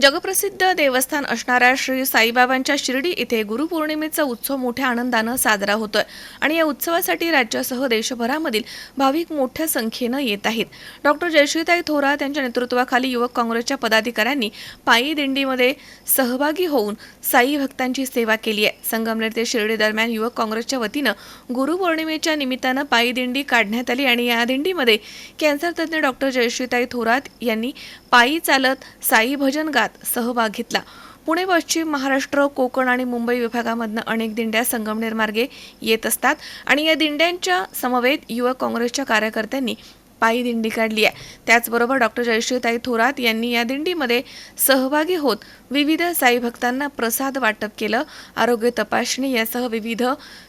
जगप्रसिद्ध देवस्थान असणाऱ्या श्री साईबाबांच्या शिर्डी इथे गुरुपौर्णिमेचा उत्सव मोठ्या आनंदानं साजरा होतोय. आणि या उत्सवासाठी राज्यासह देशभरामधील भाविक मोठ्या संख्येनं येत आहेत. डॉक्टर जयश्रीताई थोरात यांच्या नेतृत्वाखाली युवक काँग्रेसच्या पदाधिकाऱ्यांनी पायी दिंडीमध्ये सहभागी होऊन साई भक्तांची सेवा केली आहे. संगमनेर ते शिर्डी दरम्यान युवक काँग्रेसच्या वतीनं गुरुपौर्णिमेच्या निमित्तानं पायी दिंडी काढण्यात आली आणि या दिंडीमध्ये कॅन्सर तज्ज्ञ डॉक्टर जयश्रीताई थोरात यांनी पायी चालत साई भजन गात सहभाग घेतला. पुणे पश्चिम महाराष्ट्र कोकण आणि मुंबई विभागामधनं अनेक दिंड्या संगमनेर मार्गे येत असतात आणि या दिंड्यांच्या समवेत युवक काँग्रेसच्या कार्यकर्त्यांनी पायी दिंडी काढली आहे. त्याचबरोबर डॉक्टर जयश्रीताई थोरात यांनी या दिंडीमध्ये सहभागी होत विविध साई भक्तांना प्रसाद वाटप केलं. आरोग्य तपासणी यासह विविध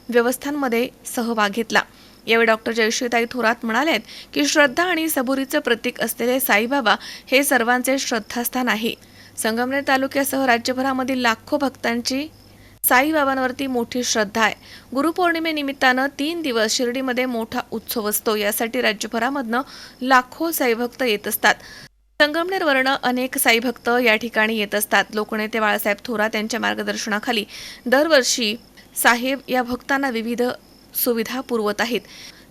व्यवस्थांमध्ये सहभाग घेतला. यावेळी डॉक्टर जयश्रीताई थोरात म्हणाल्यात की श्रद्धा आणि सबुरीचं प्रतीक असलेले साईबाबा हे सर्वांचे श्रद्धास्थान आहे. संगमनेर तालुक्यासह राज्यभरामधील लाखो भक्तांची साईबाबांवरती मोठी श्रद्धा आहे. गुरुपौर्णिमेनिमित्तानं तीन दिवस शिर्डीमध्ये मोठा उत्सव असतो. यासाठी राज्यभरामधनं लाखो साईभक्त येत असतात. संगमनेरवरनं अनेक साईभक्त या ठिकाणी येत असतात. लोकनेते बाळासाहेब थोरात यांच्या मार्गदर्शनाखाली दरवर्षी साहेब या भक्तांना विविध सुविधा पुरवत आहेत.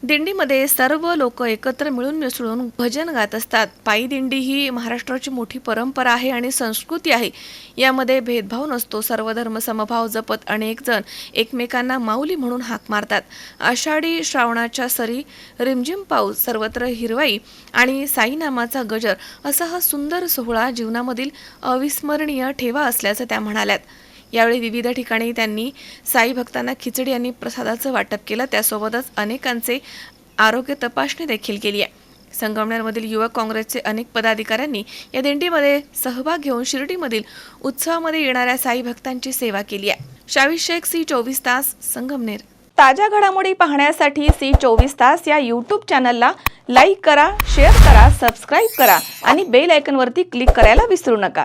दिंडीमध्ये सर्व लोक एकत्र मिळून मिसळून भजन गात असतात. पायी दिंडी ही महाराष्ट्राची मोठी परंपरा आहे आणि संस्कृती आहे. यामध्ये भेदभाव नसतो. सर्व धर्म समभाव जपत अनेक जण एकमेकांना माऊली म्हणून हाक मारतात. आषाढी श्रावणाच्या सरी रिमझिम पाऊस सर्वत्र हिरवाई आणि साईनामाचा गजर असा हा सुंदर सोहळा जीवनामधील अविस्मरणीय ठेवा असल्याचं त्या म्हणाल्यात. यावेळी विविध ठिकाणी त्यांनी साई भक्तांना खिचडी आणि प्रसादाचं वाटप केलं. त्यासोबतच अनेकांचे आरोग्य तपासणी देखील केली आहे. संगमनेरमधील युवक काँग्रेसचे अनेक पदाधिकाऱ्यांनी या दिंडीमध्ये सहभाग घेऊन शिर्डीमधील उत्सवामध्ये येणाऱ्या साई भक्तांची सेवा केली आहे. शावी शेख सी चोवीस तास संगमनेर. ताज्या घडामोडी पाहण्यासाठी सी चोवीस तास या यूट्यूब चॅनलला लाईक करा शेअर करा सबस्क्राईब करा आणि बेल आयकनवरती क्लिक करायला विसरू नका.